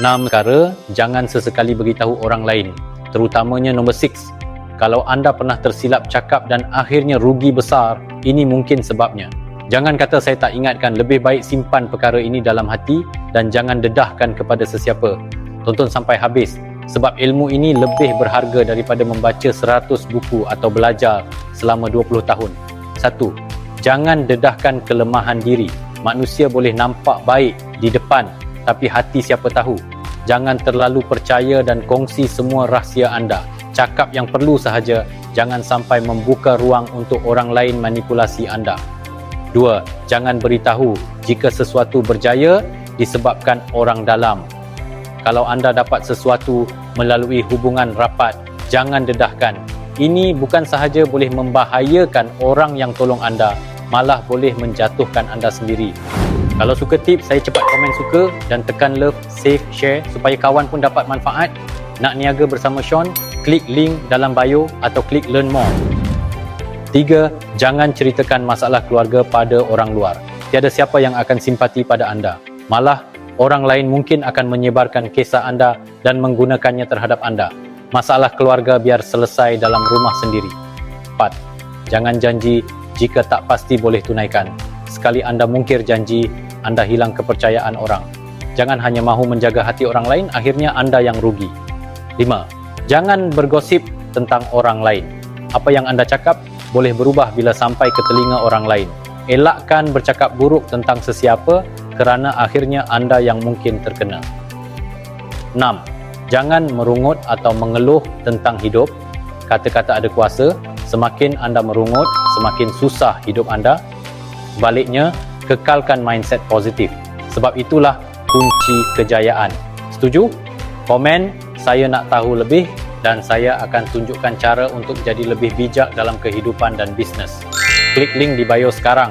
Enam perkara, jangan sesekali beritahu orang lain. Terutamanya nombor 6. Kalau anda pernah tersilap cakap dan akhirnya rugi besar, ini mungkin sebabnya. Jangan kata saya tak ingatkan, lebih baik simpan perkara ini dalam hati dan jangan dedahkan kepada sesiapa. Tonton sampai habis sebab ilmu ini lebih berharga daripada membaca 100 buku atau belajar selama 20 tahun. Satu, jangan dedahkan kelemahan diri. Manusia boleh nampak baik di depan tapi hati siapa tahu. Jangan terlalu percaya dan kongsi semua rahsia anda. Cakap yang perlu sahaja, jangan sampai membuka ruang untuk orang lain manipulasi anda. Dua, jangan beritahu jika sesuatu berjaya disebabkan orang dalam. Kalau anda dapat sesuatu melalui hubungan rapat, jangan dedahkan. Ini bukan sahaja boleh membahayakan orang yang tolong anda, malah boleh menjatuhkan anda sendiri. Kalau suka tips, saya cepat komen suka dan tekan love, save, share supaya kawan pun dapat manfaat. Nak niaga bersama Sean, klik link dalam bio atau klik learn more. Tiga, jangan ceritakan masalah keluarga pada orang luar. Tiada siapa yang akan simpati pada anda. Malah, orang lain mungkin akan menyebarkan kisah anda dan menggunakannya terhadap anda. Masalah keluarga biar selesai dalam rumah sendiri. Empat, jangan janji jika tak pasti boleh tunaikan. Sekali anda mungkir janji, anda hilang kepercayaan orang. Jangan hanya mahu menjaga hati orang lain, akhirnya anda yang rugi. Lima, jangan bergosip tentang orang lain. Apa yang anda cakap boleh berubah bila sampai ke telinga orang lain. Elakkan bercakap buruk tentang sesiapa kerana akhirnya anda yang mungkin terkena. 6. Jangan merungut atau mengeluh tentang hidup. Kata-kata ada kuasa, semakin anda merungut, semakin susah hidup anda. Sebaliknya, kekalkan mindset positif. Sebab itulah kunci kejayaan. Setuju? Komen, saya nak tahu lebih dan saya akan tunjukkan cara untuk jadi lebih bijak dalam kehidupan dan bisnes. Klik link di bio sekarang